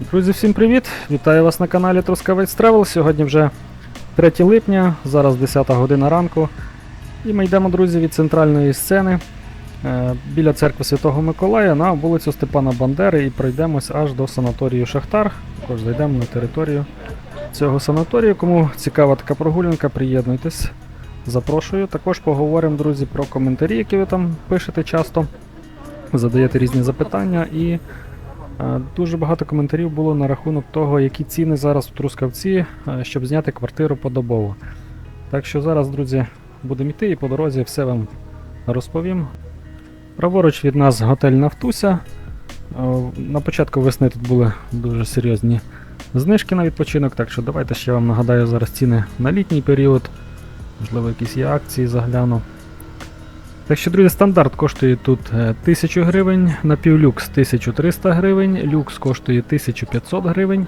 Друзі, всім привіт! Вітаю вас на каналі Трускавець Тревел. Сьогодні вже 3 липня, зараз 10 година ранку. І ми йдемо, друзі, від центральної сцени е, біля церкви Святого Миколая на вулицю Степана Бандери і пройдемось аж до санаторію Шахтар. Також зайдемо на територію цього санаторію. Кому цікава така прогулянка, приєднуйтесь. Запрошую. Також поговоримо, друзі, про коментарі, які ви там пишете часто. Задаєте різні запитання і. Е, Дуже багато коментарів було на рахунок того, які ціни зараз у Трускавці, е, щоб зняти квартиру подобово. Так що зараз, друзі, будемо йти і по дорозі все вам розповім. Праворуч від нас готель Нафтуся. Е, На початку весни тут були дуже серйозні знижки на відпочинок, так що давайте ще вам нагадаю зараз ціни на літній період. Можливо, якісь є акції загляну. Так що, друзі, стандарт коштує тут е, 1000 гривень, напівлюкс 1300 гривень, люкс коштує 1500 гривень,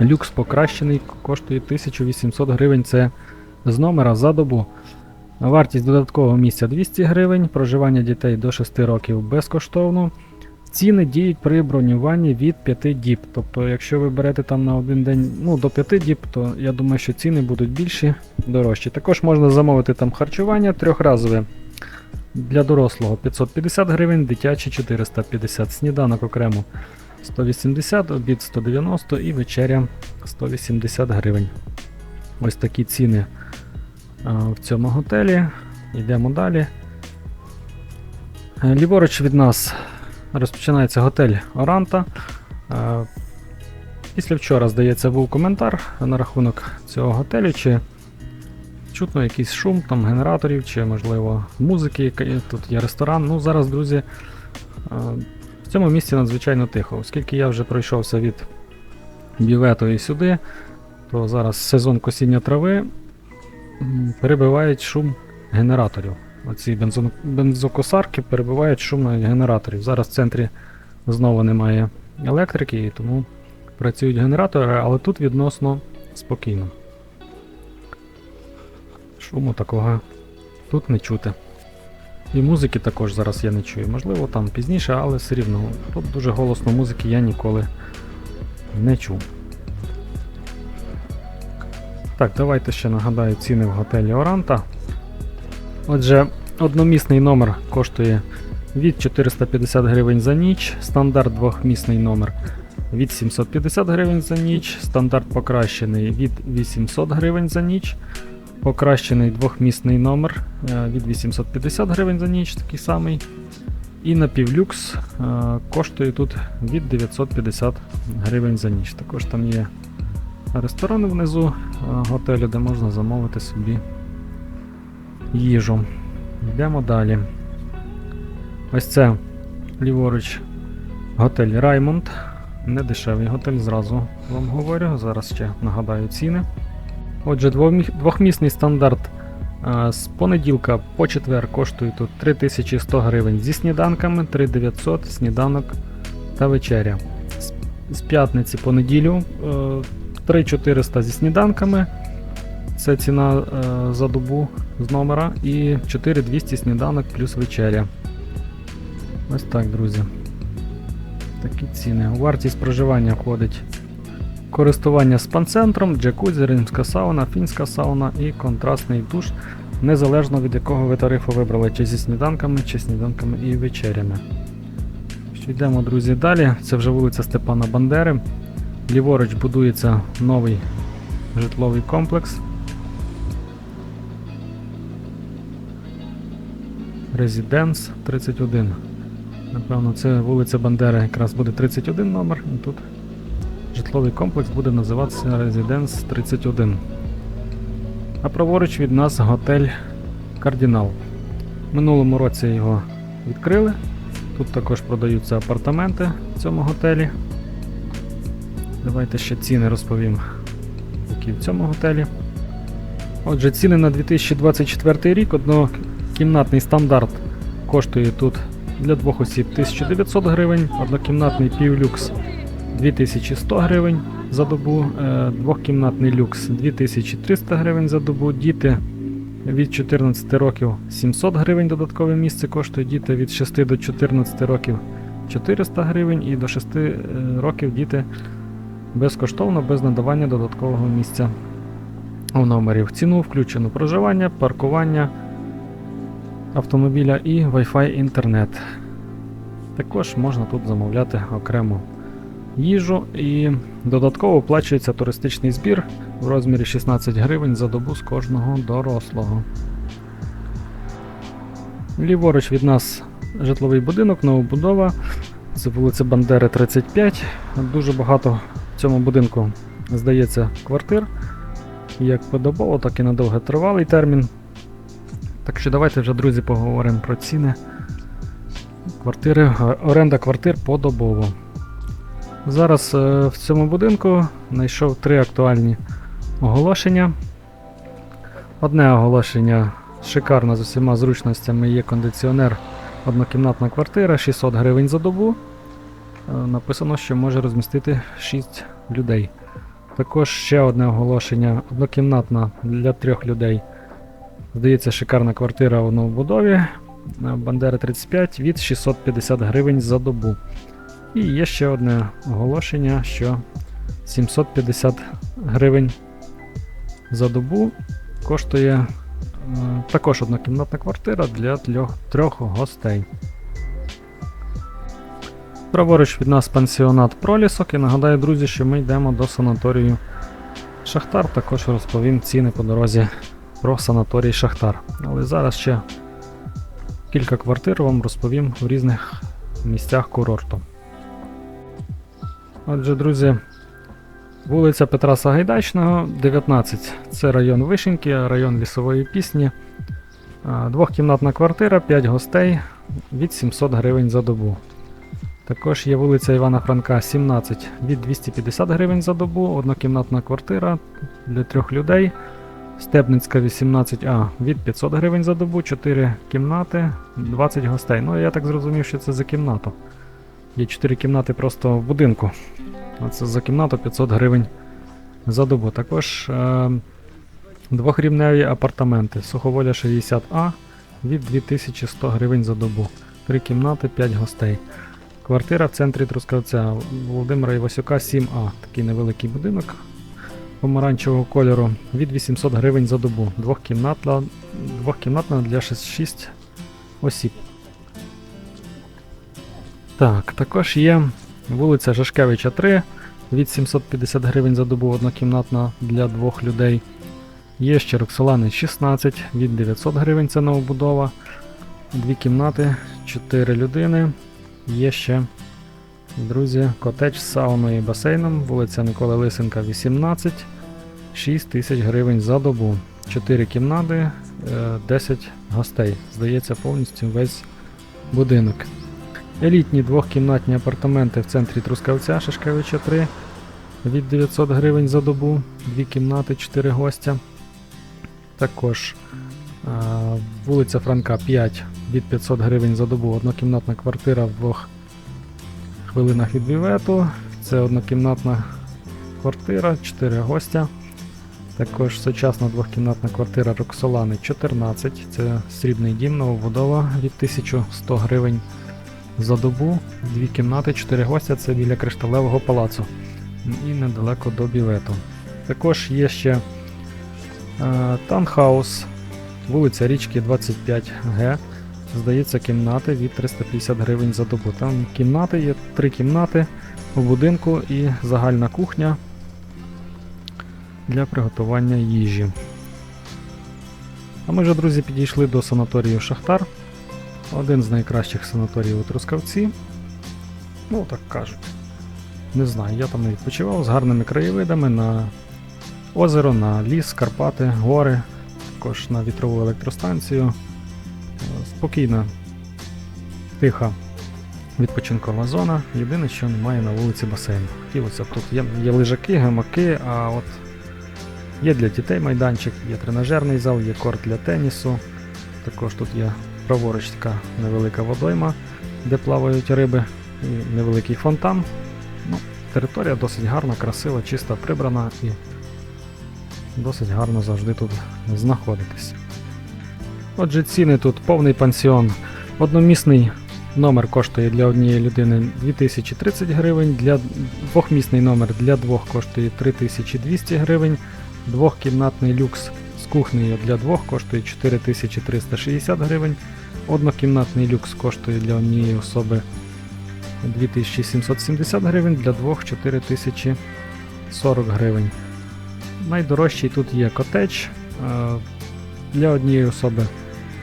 люкс покращений коштує 1800 гривень. Це з номера за добу. Вартість додаткового місця 200 гривень, проживання дітей до 6 років безкоштовно. Ціни діють при бронюванні від 5 діб. Тобто, якщо ви берете там на один день ну, до 5 діб, то я думаю, що ціни будуть більші, дорожчі. Також можна замовити там харчування трьохразове. Для дорослого 550 гривень, дитячі 450, сніданок окремо 180, обід 190 і вечеря 180 гривень. Ось такі ціни в цьому готелі. Йдемо далі. Е, Ліворуч від нас розпочинається готель Оранта. Е, Після вчора, здається, був коментар на рахунок цього готелю. чи Чутно якийсь шум там генераторів, чи, можливо, музики, тут є ресторан. Ну, зараз, друзі, е, в цьому місці надзвичайно тихо. Оскільки я вже пройшовся від бювету і сюди, то зараз сезон косіння трави перебивають шум генераторів. Оці бензон- бензокосарки перебивають шум генераторів. Зараз в центрі знову немає електрики, і тому працюють генератори, але тут відносно спокійно. Шуму такого тут не чути. І музики також зараз я не чую. Можливо, там пізніше, але все рівно тут дуже голосно музики я ніколи не чув. Так, давайте ще нагадаю ціни в готелі Оранта. Отже, одномісний номер коштує від 450 гривень за ніч, стандарт двохмісний номер від 750 гривень за ніч, стандарт покращений від 800 гривень за ніч. Покращений двохмісний номер е, від 850 гривень за ніч, такий самий. І напівлюкс е, коштує тут від 950 гривень за ніч. Також там є ресторани внизу е, готелю, де можна замовити собі їжу. Йдемо далі. Ось це ліворуч готель Раймонд. Не дешевий готель, зразу вам говорю. Зараз ще нагадаю ціни. Отже, двохмісний стандарт з понеділка по четвер коштує тут 3100 гривень зі сніданками, 3900 сніданок та вечеря. З, п'ятниці по неділю е, 3400 зі сніданками. Це ціна е, за добу з номера. І 4200 сніданок плюс вечеря. Ось так, друзі. Такі ціни. Вартість проживання входить користування спа-центром, джакузі, римська сауна, фінська сауна і контрастний душ, незалежно від якого ви тарифу вибрали, чи зі сніданками, чи сніданками і вечерями. Що йдемо, друзі, далі. Це вже вулиця Степана Бандери. Ліворуч будується новий житловий комплекс. Резиденс 31. Напевно, це вулиця Бандери якраз буде 31 номер, і тут Житловий комплекс буде називатися Residence 31. А праворуч від нас готель Кардінал. Минулому році його відкрили. Тут також продаються апартаменти в цьому готелі. Давайте ще ціни розповім, які в цьому готелі. Отже, ціни на 2024 рік. Однокімнатний стандарт коштує тут для двох осіб 1900 гривень, однокімнатний півлюкс 2100 гривень за добу, е, двохкімнатний люкс 2300 гривень за добу, діти від 14 років 700 гривень додаткове місце коштує, діти від 6 до 14 років 400 гривень і до 6 е, років діти безкоштовно, без надавання додаткового місця у номері. В ціну включено проживання, паркування автомобіля і Wi-Fi інтернет. Також можна тут замовляти окремо їжу і додатково оплачується туристичний збір в розмірі 16 гривень за добу з кожного дорослого. Ліворуч від нас житловий будинок, новобудова. Це вулиця Бандери 35. Дуже багато в цьому будинку здається квартир. Як подобово, так і на довготривалий термін. Так що давайте вже, друзі, поговоримо про ціни. Квартири, оренда квартир подобово. Зараз е, в цьому будинку знайшов три актуальні оголошення. Одне оголошення шикарно з усіма зручностями є кондиціонер, однокімнатна квартира, 600 гривень за добу. Е, Написано, що може розмістити 6 людей. Також ще одне оголошення однокімнатна для трьох людей. Здається, шикарна квартира у новобудові. Бандера 35 від 650 гривень за добу. І є ще одне оголошення, що 750 гривень за добу коштує е, також однокімнатна квартира для трьох, гостей. Праворуч від нас пансіонат Пролісок. І нагадаю, друзі, що ми йдемо до санаторію Шахтар. Також розповім ціни по дорозі про санаторій Шахтар. Але зараз ще кілька квартир вам розповім у різних місцях курорту. Отже, друзі, вулиця Петра Сагайдачного, 19. Це район Вишеньки, район лісової пісні. Двохкімнатна квартира, 5 гостей від 700 гривень за добу. Також є вулиця Івана Франка, 17 від 250 гривень за добу, однокімнатна квартира для трьох людей. Стебницька 18А від 500 гривень за добу, 4 кімнати, 20 гостей. Ну, я так зрозумів, що це за кімнату. Є 4 кімнати просто в будинку. Це за кімнату 500 гривень за добу. Також е, двохрівневі апартаменти. Суховоля 60А від 2100 гривень за добу. 3 кімнати, 5 гостей. Квартира в центрі Трускавця Володимира Івасюка 7А. Такий невеликий будинок помаранчевого кольору від 800 гривень за добу. Двохкімнатна для 6 осіб. Так, також є вулиця Жашкевича 3 від 750 гривень за добу однокімнатна для двох людей. Є ще Роксолани 16 від 900 гривень це новобудова. Дві кімнати, 4 людини. Є ще, друзі, котедж з сауною і басейном, вулиця Миколи Лисенка 18, 6 тисяч гривень за добу. 4 кімнати, е, 10 гостей. Здається, повністю весь будинок. Елітні двохкімнатні апартаменти в центрі Трускавця Шашкевича 3 від 900 гривень за добу, 2 кімнати, 4 гостя. Також е, вулиця Франка 5 від 500 гривень за добу, однокімнатна квартира в двох хвилинах від бювету. Це однокімнатна квартира, 4 гостя. Також сучасна двохкімнатна квартира Роксолани 14. Це срібний дім, новобудова від 1100 гривень за добу. Дві кімнати, 4 гостя, це біля кришталевого палацу. І недалеко до бювету. Також є ще е, танхаус, вулиця Річки 25Г. Здається, кімнати від 350 гривень за добу. Там кімнати є, три кімнати у будинку і загальна кухня для приготування їжі. А ми вже, друзі, підійшли до санаторію Шахтар. Один з найкращих санаторіїв у Трускавці. Ну, так кажуть. Не знаю, я там не відпочивав з гарними краєвидами на озеро, на ліс, Карпати, гори, також на вітрову електростанцію. Е, Спокійна, тиха відпочинкова зона. Єдине, що немає на вулиці басейну. Хотілося б тут є, є лежаки, гамаки, а от є для дітей майданчик, є тренажерний зал, є корт для тенісу. Також тут є праворуч така невелика водойма, де плавають риби, і невеликий фонтан. Ну, територія досить гарна, красива, чиста, прибрана і досить гарно завжди тут знаходитись. Отже, ціни тут повний пансіон, одномісний Номер коштує для однієї людини 2030 гривень, для двохмісний номер для двох коштує 3200 гривень, двохкімнатний люкс кухнею для двох коштує 4360 гривень, однокімнатний люкс коштує для однієї особи 2770 гривень, для двох 4040 гривень. Найдорожчий тут є котедж е, для однієї особи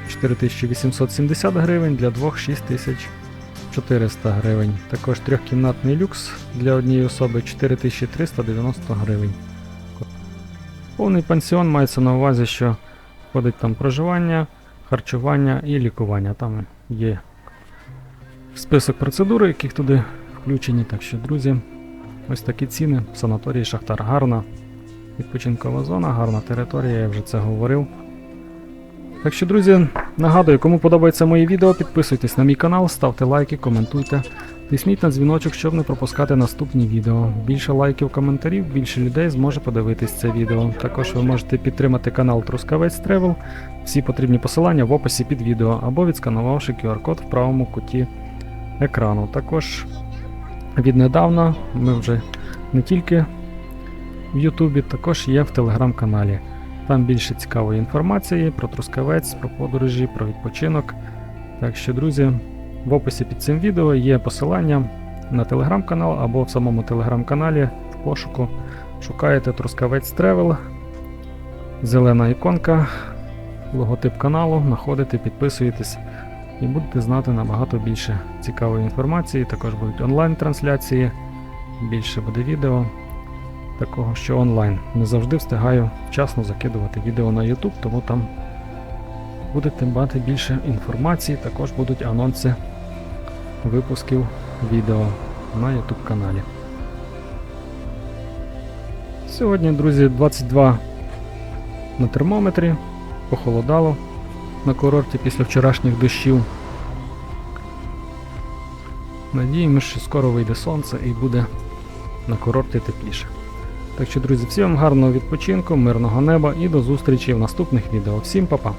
4870 гривень, для двох 6400 гривень. Також трьохкімнатний люкс для однієї особи 4390 гривень. Повний пансіон мається на увазі, що входить там проживання, харчування і лікування. Там є список процедур, яких туди включені. Так що, друзі, ось такі ціни. Санаторій Шахтар. Гарна відпочинкова зона, гарна територія, я вже це говорив. Так що, друзі, нагадую, кому подобається моє відео, підписуйтесь на мій канал, ставте лайки, коментуйте, тисніть на дзвіночок, щоб не пропускати наступні відео. Більше лайків, коментарів, більше людей зможе подивитись це відео. Також ви можете підтримати канал Трускавець Тревел. Всі потрібні посилання в описі під відео або відсканувавши QR-код в правому куті екрану. Також віднедавна ми вже не тільки в Ютубі, також є в телеграм-каналі. Там більше цікавої інформації про Трускавець, про подорожі, про відпочинок. Так що, друзі, в описі під цим відео є посилання на телеграм-канал або в самому телеграм-каналі в пошуку. Шукаєте Трускавець Тревел, зелена іконка, логотип каналу, знаходите, підписуєтесь і будете знати набагато більше цікавої інформації. Також будуть онлайн-трансляції, більше буде відео такого, що онлайн. Не завжди встигаю вчасно закидувати відео на YouTube, тому там будете мати більше інформації, також будуть анонси випусків відео на YouTube каналі. Сьогодні, друзі, 22 на термометрі, похолодало на курорті після вчорашніх дощів. Надіємося, що скоро вийде сонце і буде на курорті тепліше. Так що, друзі, всім гарного відпочинку, мирного неба і до зустрічі в наступних відео. Всім па-па!